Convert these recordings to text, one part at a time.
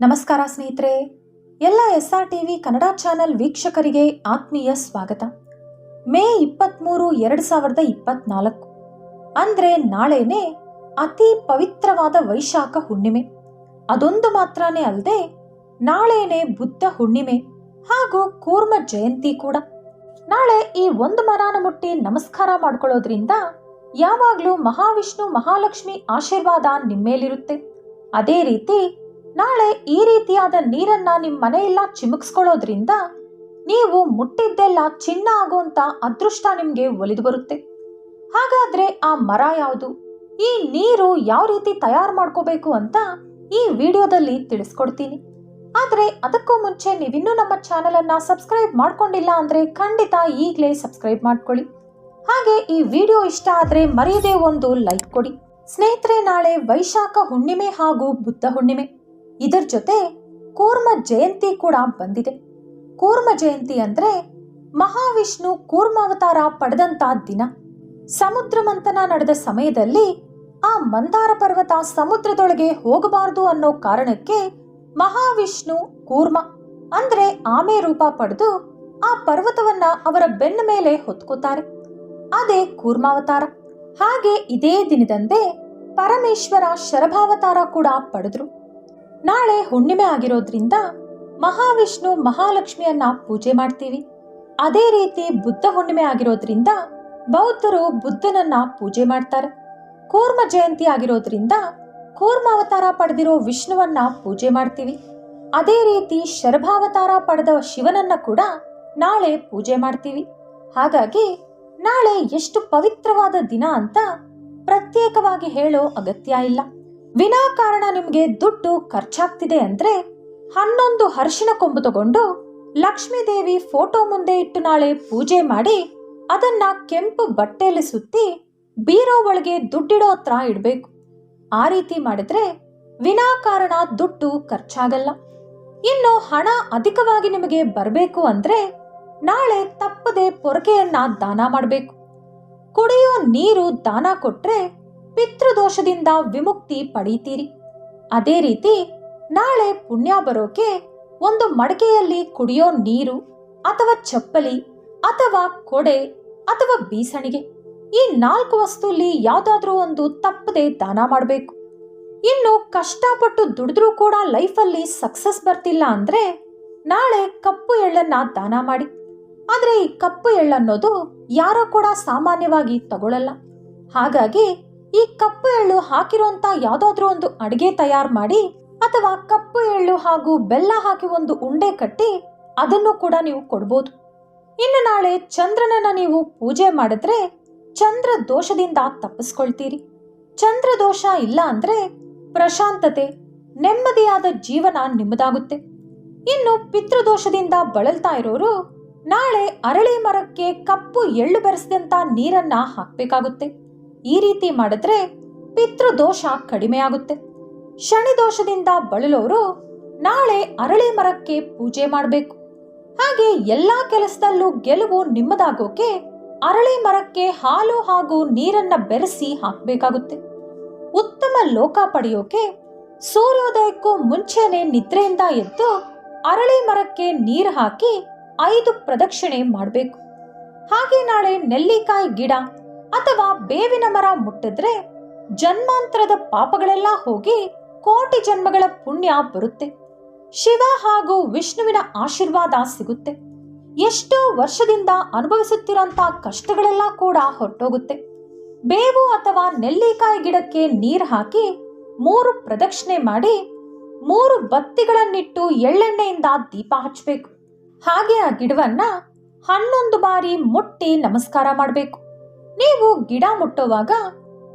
ನಮಸ್ಕಾರ ಸ್ನೇಹಿತರೆ. ಎಲ್ಲ S R TV Kannada channel ವೀಕ್ಷಕರಿಗೆ ಆತ್ಮೀಯ ಸ್ವಾಗತ. ಮೇ ಇಪ್ಪತ್ತ್ಮೂರು ಎರಡು ಸಾವಿರದ ಇಪ್ಪತ್ನಾಲ್ಕು. ಅಂದರೆ ನಾಳೆನೇ ಅತಿ ಪವಿತ್ರವಾದ ವೈಶಾಖ ಹುಣ್ಣಿಮೆ. ಅದೊಂದು ಮಾತ್ರನೇ ಅಲ್ಲದೆ ನಾಳೇನೇ ಬುದ್ಧ ಹುಣ್ಣಿಮೆ ಹಾಗೂ ಕೂರ್ಮ ಜಯಂತಿ ಕೂಡ. ನಾಳೆ ಈ ಒಂದು ಮರಾನ ಮುಟ್ಟಿ ನಮಸ್ಕಾರ ಮಾಡ್ಕೊಳ್ಳೋದ್ರಿಂದ ಯಾವಾಗಲೂ ಮಹಾವಿಷ್ಣು ಮಹಾಲಕ್ಷ್ಮಿ ಆಶೀರ್ವಾದ ನಿಮ್ಮೇಲಿರುತ್ತೆ. ಅದೇ ರೀತಿ ನಾಳೆ ಈ ರೀತಿಯಾದ ನೀರನ್ನ ನಿಮ್ಮ ಮನೆಯೆಲ್ಲ ಚಿಮುಕ್ಸ್ಕೊಳ್ಳೋದ್ರಿಂದ ನೀವು ಮುಟ್ಟಿದ್ದೆಲ್ಲ ಚಿನ್ನ ಆಗುವಂತ ಅದೃಷ್ಟ ನಿಮಗೆ ಒಲಿದು ಬರುತ್ತೆ. ಹಾಗಾದ್ರೆ ಆ ಮರ ಯಾವುದು? ಈ ನೀರು ಯಾವ ರೀತಿ ತಯಾರು ಮಾಡ್ಕೋಬೇಕು ಅಂತ ಈ ವಿಡಿಯೋದಲ್ಲಿ ತಿಳಿಸ್ಕೊಡ್ತೀನಿ. ಆದರೆ ಅದಕ್ಕೂ ಮುಂಚೆ ನೀವಿನ್ನೂ ನಮ್ಮ ಚಾನೆಲ್ ಅನ್ನ ಸಬ್ಸ್ಕ್ರೈಬ್ ಮಾಡ್ಕೊಂಡಿಲ್ಲ ಅಂದ್ರೆ ಖಂಡಿತ ಈಗಲೇ ಸಬ್ಸ್ಕ್ರೈಬ್ ಮಾಡ್ಕೊಳ್ಳಿ. ಹಾಗೆ ಈ ವಿಡಿಯೋ ಇಷ್ಟ ಆದ್ರೆ ಮರೆಯದೆ ಒಂದು ಲೈಕ್ ಕೊಡಿ. ಸ್ನೇಹಿತರೆ, ನಾಳೆ ವೈಶಾಖ ಹುಣ್ಣಿಮೆ ಹಾಗೂ ಬುದ್ಧ ಹುಣ್ಣಿಮೆ. ಇದರ ಜೊತೆ ಕೂರ್ಮ ಜಯಂತಿ ಕೂಡ ಬಂದಿದೆ. ಕೂರ್ಮ ಜಯಂತಿ ಅಂದ್ರೆ ಮಹಾವಿಷ್ಣು ಕೂರ್ಮಾವತಾರ ಪಡೆದಂತ ದಿನ. ಸಮುದ್ರ ಮಂಥನ ನಡೆದ ಸಮಯದಲ್ಲಿ ಆ ಮಂದಾರ ಪರ್ವತ ಸಮುದ್ರದೊಳಗೆ ಹೋಗಬಾರದು ಅನ್ನೋ ಕಾರಣಕ್ಕೆ ಮಹಾವಿಷ್ಣು ಕೂರ್ಮ ಅಂದ್ರೆ ಆಮೆ ರೂಪ ಪಡೆದು ಆ ಪರ್ವತವನ್ನ ಅವರ ಬೆನ್ನ ಮೇಲೆ ಹೊತ್ಕೋತಾರೆ. ಅದೇ ಕೂರ್ಮಾವತಾರ. ಹಾಗೆ ಇದೇ ದಿನದಂದೇ ಪರಮೇಶ್ವರ ಶರಭಾವತಾರ ಕೂಡ ಪಡೆದ್ರು. ನಾಳೆ ಹುಣ್ಣಿಮೆ ಆಗಿರೋದ್ರಿಂದ ಮಹಾವಿಷ್ಣು ಮಹಾಲಕ್ಷ್ಮಿಯನ್ನ ಪೂಜೆ ಮಾಡ್ತೀವಿ. ಅದೇ ರೀತಿ ಬುದ್ಧ ಹುಣ್ಣಿಮೆ ಆಗಿರೋದ್ರಿಂದ ಬೌದ್ಧರು ಬುದ್ಧನನ್ನ ಪೂಜೆ ಮಾಡ್ತಾರೆ. ಕೂರ್ಮ ಜಯಂತಿ ಆಗಿರೋದ್ರಿಂದ ಕೂರ್ಮಾವತಾರ ಪಡೆದಿರೋ ವಿಷ್ಣುವನ್ನ ಪೂಜೆ ಮಾಡ್ತೀವಿ. ಅದೇ ರೀತಿ ಶರಭಾವತಾರ ಪಡೆದ ಶಿವನನ್ನ ಕೂಡ ನಾಳೆ ಪೂಜೆ ಮಾಡ್ತೀವಿ. ಹಾಗಾಗಿ ನಾಳೆ ಎಷ್ಟು ಪವಿತ್ರವಾದ ದಿನ ಅಂತ ಪ್ರತ್ಯೇಕವಾಗಿ ಹೇಳೋ ಅಗತ್ಯ ಇಲ್ಲ. ವಿನಾಕಾರಣ ನಿಮಗೆ ದುಡ್ಡು ಖರ್ಚಾಗ್ತಿದೆ ಅಂದ್ರೆ ಹನ್ನೊಂದು ಹರ್ಷಿನ ಕೊಂಬು ತಗೊಂಡು ಲಕ್ಷ್ಮೀದೇವಿ ಫೋಟೋ ಮುಂದೆ ಇಟ್ಟು ನಾಳೆ ಪೂಜೆ ಮಾಡಿ ಅದನ್ನ ಕೆಂಪು ಬಟ್ಟೆಯಲ್ಲಿ ಸುತ್ತಿ ಬೀರೋ ಒಳಗೆ ದುಡ್ಡಿಡೋ ಹತ್ರ ಇಡಬೇಕು. ಆ ರೀತಿ ಮಾಡಿದ್ರೆ ವಿನಾಕಾರಣ ದುಡ್ಡು ಖರ್ಚಾಗಲ್ಲ. ಇನ್ನು ಹಣ ಅಧಿಕವಾಗಿ ನಿಮಗೆ ಬರಬೇಕು ಅಂದ್ರೆ ನಾಳೆ ತಪ್ಪದೆ ಪೊರಕೆಯನ್ನ ದಾನ ಮಾಡಬೇಕು. ಕುಡಿಯೋ ನೀರು ದಾನ ಕೊಟ್ರೆ ಪಿತೃದೋಷದಿಂದ ವಿಮುಕ್ತಿ ಪಡೀತೀರಿ. ಅದೇ ರೀತಿ ನಾಳೆ ಪುಣ್ಯ ಬರೋಕೆ ಒಂದು ಮಡಕೆಯಲ್ಲಿ ಕುಡಿಯೋ ನೀರು, ಅಥವಾ ಚಪ್ಪಲಿ, ಅಥವಾ ಕೊಡೆ, ಅಥವಾ ಬೀಸಣಿಗೆ. ಈ ನಾಲ್ಕು ವಸ್ತುಲಿ ಯಾವ್ದಾದ್ರೂ ಒಂದು ತಪ್ಪದೆ ದಾನ ಮಾಡಬೇಕು. ಇನ್ನು ಕಷ್ಟಪಟ್ಟು ದುಡಿದ್ರೂ ಕೂಡ ಲೈಫಲ್ಲಿ ಸಕ್ಸಸ್ ಬರ್ತಿಲ್ಲ ಅಂದ್ರೆ ನಾಳೆ ಕಪ್ಪು ಎಳ್ಳನ್ನ ದಾನ ಮಾಡಿ. ಆದ್ರೆ ಈ ಕಪ್ಪು ಎಳ್ಳನ್ನೋದು ಯಾರೋ ಕೂಡ ಸಾಮಾನ್ಯವಾಗಿ ತಗೊಳ್ಳಲ್ಲ ಹಾಗಾಗಿ ಈ ಕಪ್ಪು ಎಳ್ಳು ಹಾಕಿರುವಂತ ಯಾವ್ದಾದ್ರೂ ಒಂದು ಅಡಿಗೆ ತಯಾರು ಮಾಡಿ ಅಥವಾ ಕಪ್ಪು ಎಳ್ಳು ಹಾಗೂ ಬೆಲ್ಲ ಹಾಕಿ ಒಂದು ಉಂಡೆ ಕಟ್ಟಿ ಅದನ್ನು ಕೂಡ ನೀವು ಕೊಡ್ಬೋದು. ಇನ್ನು ನಾಳೆ ಚಂದ್ರನನ್ನ ನೀವು ಪೂಜೆ ಮಾಡಿದ್ರೆ ಚಂದ್ರ ದೋಷದಿಂದ ತಪ್ಪಿಸ್ಕೊಳ್ತೀರಿ. ಚಂದ್ರ ದೋಷ ಇಲ್ಲ ಅಂದ್ರೆ ಪ್ರಶಾಂತತೆ, ನೆಮ್ಮದಿಯಾದ ಜೀವನ ನಿಮ್ಮದಾಗುತ್ತೆ. ಇನ್ನು ಪಿತೃದೋಷದಿಂದ ಬಳಲ್ತಾ ಇರೋರು ನಾಳೆ ಅರಳಿ ಮರಕ್ಕೆ ಕಪ್ಪು ಎಳ್ಳು ಬೆರೆಸಿದಂತ ನೀರನ್ನ ಹಾಕ್ಬೇಕಾಗುತ್ತೆ. ಈ ರೀತಿ ಮಾಡಿದ್ರೆ ಪಿತೃದೋಷ ಕಡಿಮೆ ಆಗುತ್ತೆ ಶನಿ ದೋಷದಿಂದ ಬಳಲೋರು ನಾಳೆ ಅರಳಿ ಮರಕ್ಕೆ ಪೂಜೆ ಮಾಡಬೇಕು. ಹಾಗೆ ಎಲ್ಲಾ ಕೆಲಸದಲ್ಲೂ ಗೆಲುವು ನಿಮ್ಮದಾಗೋಕೆ ಅರಳಿ ಮರಕ್ಕೆ ಹಾಲು ಹಾಗೂ ನೀರನ್ನ ಬೆರೆಸಿ ಹಾಕಬೇಕಾಗುತ್ತೆ. ಉತ್ತಮ ಲೋಕ ಪಡೆಯೋಕೆ ಸೂರ್ಯೋದಯಕ್ಕೂ ಮುಂಚೆನೆ ನಿದ್ರೆಯಿಂದ ಎದ್ದು ಅರಳಿ ಮರಕ್ಕೆ ನೀರು ಹಾಕಿ ಐದು ಪ್ರದಕ್ಷಿಣೆ ಮಾಡಬೇಕು. ಹಾಗೆ ನಾಳೆ ನೆಲ್ಲಿಕಾಯಿ ಗಿಡ ಅಥವಾ ಬೇವಿನ ಮರ ಮುಟ್ಟಿದ್ರೆ ಜನ್ಮಾಂತರದ ಪಾಪಗಳೆಲ್ಲ ಹೋಗಿ ಕೋಟಿ ಜನ್ಮಗಳ ಪುಣ್ಯ ಬರುತ್ತೆ. ಶಿವ ಹಾಗೂ ವಿಷ್ಣುವಿನ ಆಶೀರ್ವಾದ ಸಿಗುತ್ತೆ. ಎಷ್ಟೋ ವರ್ಷದಿಂದ ಅನುಭವಿಸುತ್ತಿರೋಂಥ ಕಷ್ಟಗಳೆಲ್ಲ ಕೂಡ ಹೊರಟೋಗುತ್ತೆ. ಬೇವು ಅಥವಾ ನೆಲ್ಲಿಕಾಯಿ ಗಿಡಕ್ಕೆ ನೀರು ಹಾಕಿ ಮೂರು ಪ್ರದಕ್ಷಿಣೆ ಮಾಡಿ ಮೂರು ಬತ್ತಿಗಳನ್ನಿಟ್ಟು ಎಳ್ಳೆಣ್ಣೆಯಿಂದ ದೀಪ ಹಚ್ಚಬೇಕು. ಹಾಗೆ ಆ ಗಿಡವನ್ನ ಹನ್ನೊಂದು ಬಾರಿ ಮುಟ್ಟಿ ನಮಸ್ಕಾರ ಮಾಡಬೇಕು. ನೀವು ಗಿಡ ಮುಟ್ಟುವಾಗ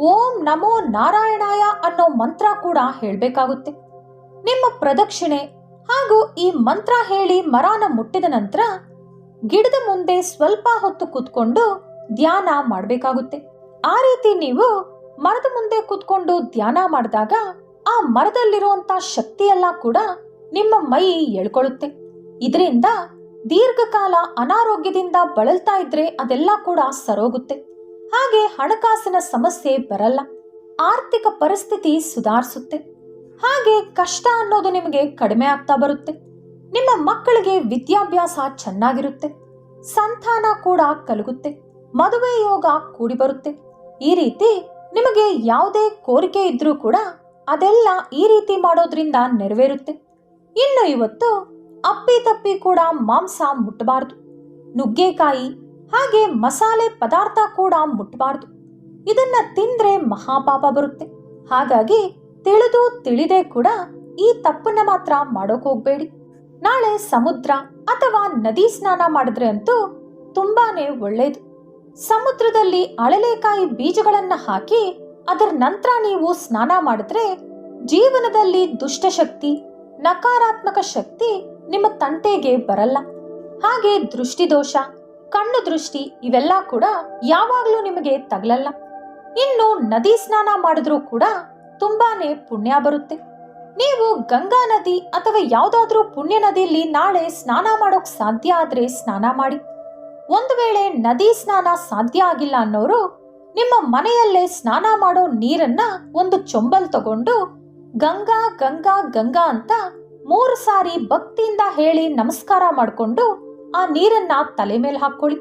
ಓಂ ನಮೋ ನಾರಾಯಣಾಯ ಅನ್ನೋ ಮಂತ್ರ ಕೂಡ ಹೇಳಬೇಕಾಗುತ್ತೆ. ನಿಮ್ಮ ಪ್ರದಕ್ಷಿಣೆ ಹಾಗೂ ಈ ಮಂತ್ರ ಹೇಳಿ ಮರಾನ ಮುಟ್ಟಿದ ನಂತರ ಗಿಡದ ಮುಂದೆ ಸ್ವಲ್ಪ ಹೊತ್ತು ಕೂತ್ಕೊಂಡು ಧ್ಯಾನ ಮಾಡಬೇಕಾಗುತ್ತೆ. ಆ ರೀತಿ ನೀವು ಮರದ ಮುಂದೆ ಕೂತ್ಕೊಂಡು ಧ್ಯಾನ ಮಾಡಿದಾಗ ಆ ಮರದಲ್ಲಿರುವಂತ ಶಕ್ತಿಯೆಲ್ಲ ಕೂಡ ನಿಮ್ಮ ಮೈ ಎಳ್ಕೊಳ್ಳುತ್ತೆ ಇದರಿಂದ ದೀರ್ಘಕಾಲ ಅನಾರೋಗ್ಯದಿಂದ ಬಳಲ್ತಾ ಇದ್ರೆ ಅದೆಲ್ಲ ಕೂಡ ಸರೋಗುತ್ತೆ. ಹಾಗೆ ಹಣಕಾಸಿನ ಸಮಸ್ಯೆ ಬರಲ್ಲ. ಆರ್ಥಿಕ ಪರಿಸ್ಥಿತಿ ಸುಧಾರಿಸುತ್ತೆ. ಹಾಗೆ ಕಷ್ಟ ಅನ್ನೋದು ನಿಮಗೆ ಕಡಿಮೆ ಆಗ್ತಾ ಬರುತ್ತೆ. ನಿಮ್ಮ ಮಕ್ಕಳಿಗೆ ವಿದ್ಯಾಭ್ಯಾಸ ಚೆನ್ನಾಗಿರುತ್ತೆ. ಸಂತಾನ ಕೂಡ ಕಲಗುತ್ತೆ. ಮದುವೆ ಯೋಗ ಕೂಡಿ ಬರುತ್ತೆ. ಈ ರೀತಿ ನಿಮಗೆ ಯಾವುದೇ ಕೋರಿಕೆ ಇದ್ರೂ ಕೂಡ ಅದೆಲ್ಲ ಈ ರೀತಿ ಮಾಡೋದ್ರಿಂದ ನೆರವೇರುತ್ತೆ. ಇನ್ನು ಇವತ್ತು ಅಪ್ಪಿ ತಪ್ಪಿ ಕೂಡ ಮಾಂಸ ಮುಟ್ಟಬಾರದು ನುಗ್ಗೆಕಾಯಿ ಹಾಗೆ ಮಸಾಲೆ ಪದಾರ್ಥ ಕೂಡ ಮುಟ್ಟಬಾರದು ಇದನ್ನ ತಿಂದ್ರೆ ಮಹಾಪಾಪ ಬರುತ್ತೆ. ಹಾಗಾಗಿ ತಿಳಿದು ತಿಳಿದೇ ಕೂಡ ಈ ತಪ್ಪನ್ನ ಮಾತ್ರ ಮಾಡೋಕ್ ಹೋಗ್ಬೇಡಿ. ನಾಳೆ ಸಮುದ್ರ ಅಥವಾ ನದಿ ಸ್ನಾನ ಮಾಡಿದ್ರೆ ಅಂತೂ ತುಂಬಾನೇ ಒಳ್ಳೇದು. ಸಮುದ್ರದಲ್ಲಿ ಅಳಲೆಕಾಯಿ ಬೀಜಗಳನ್ನ ಹಾಕಿ ಅದರ ನಂತರ ನೀವು ಸ್ನಾನ ಮಾಡಿದ್ರೆ ಜೀವನದಲ್ಲಿ ದುಷ್ಟಶಕ್ತಿ ನಕಾರಾತ್ಮಕ ಶಕ್ತಿ ನಿಮ್ಮ ತಂಟೆಗೆ ಬರಲ್ಲ. ಹಾಗೆ ದೃಷ್ಟಿದೋಷ ಕಣ್ಣು ದೃಷ್ಟಿ ಇವೆಲ್ಲ ಕೂಡ ಯಾವಾಗಲೂ ನಿಮಗೆ ತಗಲಲ್ಲ. ಇನ್ನು ನದಿ ಸ್ನಾನ ಮಾಡಿದ್ರೂ ಕೂಡ ತುಂಬಾನೇ ಪುಣ್ಯ ಬರುತ್ತೆ. ನೀವು ಗಂಗಾ ನದಿ ಅಥವಾ ಯಾವುದಾದ್ರೂ ಪುಣ್ಯ ನದಿಯಲ್ಲಿ ನಾಳೆ ಸ್ನಾನ ಮಾಡೋಕ್ ಸಾಧ್ಯ ಆದ್ರೆ ಸ್ನಾನ ಮಾಡಿ. ಒಂದು ವೇಳೆ ನದಿ ಸ್ನಾನ ಸಾಧ್ಯ ಆಗಿಲ್ಲ ಅನ್ನೋರು ನಿಮ್ಮ ಮನೆಯಲ್ಲೇ ಸ್ನಾನ ಮಾಡೋ ನೀರನ್ನ ಒಂದು ಚೊಂಬಲ್ ತಗೊಂಡು ಗಂಗಾ ಗಂಗಾ ಗಂಗಾ ಅಂತ ಮೂರು ಸಾರಿ ಭಕ್ತಿಯಿಂದ ಹೇಳಿ ನಮಸ್ಕಾರ ಮಾಡಿಕೊಂಡು ಆ ನೀರನ್ನ ತಲೆ ಮೇಲೆ ಹಾಕೊಳ್ಳಿ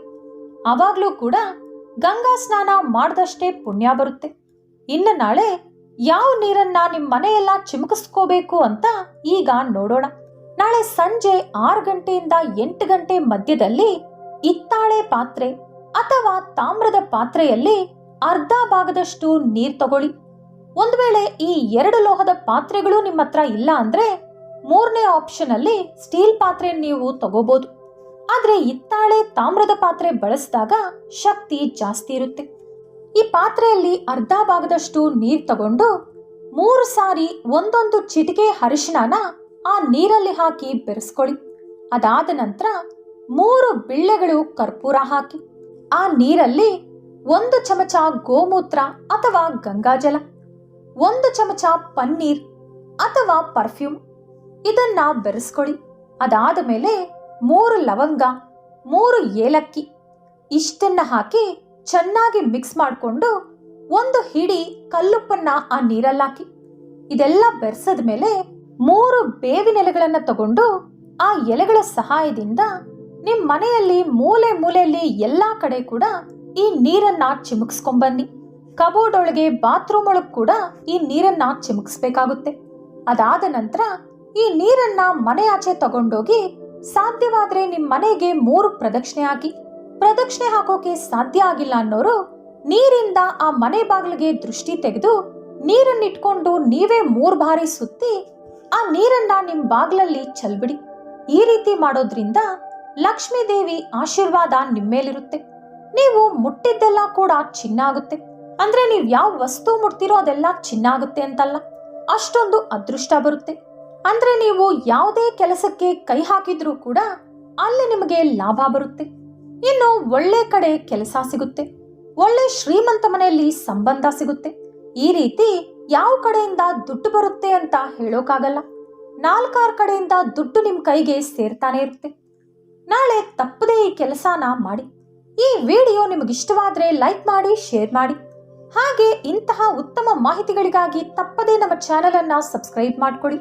ಆವಾಗ್ಲೂ ಕೂಡ ಗಂಗಾ ಸ್ನಾನ ಮಾಡ್ದಷ್ಟೇ ಪುಣ್ಯ ಬರುತ್ತೆ. ಇನ್ನು ನಾಳೆ ಯಾವ ನೀರನ್ನ ನಿಮ್ಮ ಮನೆಯೆಲ್ಲ ಚಿಮುಕಿಸ್ಕೋಬೇಕು ಅಂತ ಈಗ ನೋಡೋಣ. ನಾಳೆ ಸಂಜೆ ಆರು ಗಂಟೆಯಿಂದ ಎಂಟು ಗಂಟೆ ಮಧ್ಯದಲ್ಲಿ ಇತ್ತಾಳೆ ಪಾತ್ರೆ ಅಥವಾ ತಾಮ್ರದ ಪಾತ್ರೆಯಲ್ಲಿ ಅರ್ಧ ಭಾಗದಷ್ಟು ನೀರ್ ತಗೊಳ್ಳಿ. ಒಂದು ವೇಳೆ ಈ ಎರಡು ಲೋಹದ ಪಾತ್ರೆಗಳು ನಿಮ್ಮ ಹತ್ರ ಇಲ್ಲ ಅಂದ್ರೆ ಮೂರನೇ ಆಪ್ಷನ್ ಅಲ್ಲಿ ಸ್ಟೀಲ್ ಪಾತ್ರೆ ನೀವು ತಗೋಬಹುದು ಆದ್ರೆ ಇತ್ತಾಳೆ ತಾಮ್ರದ ಪಾತ್ರೆ ಬಳಸಿದಾಗ ಶಕ್ತಿ ಜಾಸ್ತಿ ಇರುತ್ತೆ. ಈ ಪಾತ್ರೆಯಲ್ಲಿ ಅರ್ಧ ಭಾಗದಷ್ಟು ನೀರ್ ತಗೊಂಡು ಮೂರು ಸಾರಿ ಒಂದೊಂದು ಚಿಟಿಕೆ ಅರಿಶಿಣನ ಆ ನೀರಲ್ಲಿ ಹಾಕಿ ಬೆರೆಸ್ಕೊಳ್ಳಿ. ಅದಾದ ನಂತರ ಮೂರು ಬಿಳ್ಳೆಗಳು ಕರ್ಪೂರ ಹಾಕಿ, ಆ ನೀರಲ್ಲಿ ಒಂದು ಚಮಚ ಗೋಮೂತ್ರ ಅಥವಾ ಗಂಗಾಜಲ, ಒಂದು ಚಮಚ ಪನ್ನೀರ್ ಅಥವಾ ಪರ್ಫ್ಯೂಮ್ ಇದನ್ನ ಬೆರೆಸ್ಕೊಳ್ಳಿ. ಅದಾದ ಮೇಲೆ ಮೂರು ಲವಂಗ, ಮೂರು ಏಲಕ್ಕಿ, ಇಷ್ಟನ್ನ ಹಾಕಿ ಚೆನ್ನಾಗಿ ಮಿಕ್ಸ್ ಮಾಡಿಕೊಂಡು ಒಂದು ಹಿಡಿ ಕಲ್ಲುಪ್ಪನ್ನ ಆ ನೀರಲ್ಲಾಕಿ. ಇದೆಲ್ಲ ಬೆರೆಸದ ಮೇಲೆ ಮೂರು ಬೇವಿನ ಎಲೆಗಳನ್ನ ತಗೊಂಡು ಆ ಎಲೆಗಳ ಸಹಾಯದಿಂದ ನಿಮ್ಮ ಮನೆಯಲ್ಲಿ ಮೂಲೆ ಮೂಲೆಯಲ್ಲಿ ಎಲ್ಲಾ ಕಡೆ ಕೂಡ ಈ ನೀರನ್ನ ಚಿಮುಕ್ಸ್ಕೊಂಬನ್ನಿ. ಕಬೋರ್ಡ್ ಒಳಗೆ ಬಾತ್ರೂಮ್ ಒಳಗ್ ಕೂಡ ಈ ನೀರನ್ನ ಚಿಮುಕ್ಸ್ಬೇಕಾಗುತ್ತೆ. ಅದಾದ ನಂತರ ಈ ನೀರನ್ನ ಮನೆ ಆಚೆ ತಗೊಂಡೋಗಿ ಸಾಧ್ಯವಾದ್ರೆ ನಿಮ್ ಮನೆಗೆ ಮೂರು ಪ್ರದಕ್ಷಿಣೆ ಹಾಕಿ. ಪ್ರದಕ್ಷಿಣೆ ಹಾಕೋಕೆ ಸಾಧ್ಯ ಆಗಿಲ್ಲ ಅನ್ನೋರು ನೀರಿಂದ ಆ ಮನೆ ಬಾಗಿಲಿಗೆ ದೃಷ್ಟಿ ತೆಗೆದು ನೀರನ್ನಿಟ್ಕೊಂಡು ನೀವೇ ಮೂರು ಬಾರಿ ಸುತ್ತಿ ಆ ನೀರನ್ನ ನಿಮ್ ಬಾಗ್ಲಲ್ಲಿ ಚೆಲ್ಬಿಡಿ. ಈ ರೀತಿ ಮಾಡೋದ್ರಿಂದ ಲಕ್ಷ್ಮೀ ದೇವಿ ಆಶೀರ್ವಾದ ನಿಮ್ಮೇಲಿರುತ್ತೆ ನೀವು ಮುಟ್ಟಿದ್ದೆಲ್ಲ ಕೂಡ ಚಿನ್ನ ಆಗುತ್ತೆ. ಅಂದ್ರೆ ನೀವು ಯಾವ ವಸ್ತು ಮುಟ್ತಿರೋ ಅದೆಲ್ಲ ಚಿನ್ನ ಆಗುತ್ತೆ ಅಂತಲ್ಲ. ಅಷ್ಟೊಂದು ಅದೃಷ್ಟ ಬರುತ್ತೆ. ಅಂದ್ರೆ ನೀವು ಯಾವುದೇ ಕೆಲಸಕ್ಕೆ ಕೈ ಹಾಕಿದ್ರೂ ಕೂಡ ಅಲ್ಲಿ ನಿಮಗೆ ಲಾಭ ಬರುತ್ತೆ. ಇನ್ನು ಒಳ್ಳೆ ಕಡೆ ಕೆಲಸ ಸಿಗುತ್ತೆ. ಒಳ್ಳೆ ಶ್ರೀಮಂತ ಮನೆಯಲ್ಲಿ ಸಂಬಂಧ ಸಿಗುತ್ತೆ. ಈ ರೀತಿ ಯಾವ ಕಡೆಯಿಂದ ದುಡ್ಡು ಬರುತ್ತೆ ಅಂತ ಹೇಳೋಕ್ಕಾಗಲ್ಲ ನಾಲ್ಕಾರು ಕಡೆಯಿಂದ ದುಡ್ಡು ನಿಮ್ ಕೈಗೆ ಸೇರ್ತಾನೆ ಇರುತ್ತೆ. ನಾಳೆ ತಪ್ಪದೇ ಈ ಕೆಲಸನ ಮಾಡಿ. ಈ ವಿಡಿಯೋ ನಿಮಗಿಷ್ಟವಾದ್ರೆ ಲೈಕ್ ಮಾಡಿ, ಶೇರ್ ಮಾಡಿ. ಹಾಗೆ ಇಂತಹ ಉತ್ತಮ ಮಾಹಿತಿಗಳಿಗಾಗಿ ತಪ್ಪದೇ ನಮ್ಮ ಚಾನೆಲ್ ಅನ್ನ ಸಬ್ಸ್ಕ್ರೈಬ್ ಮಾಡ್ಕೊಳ್ಳಿ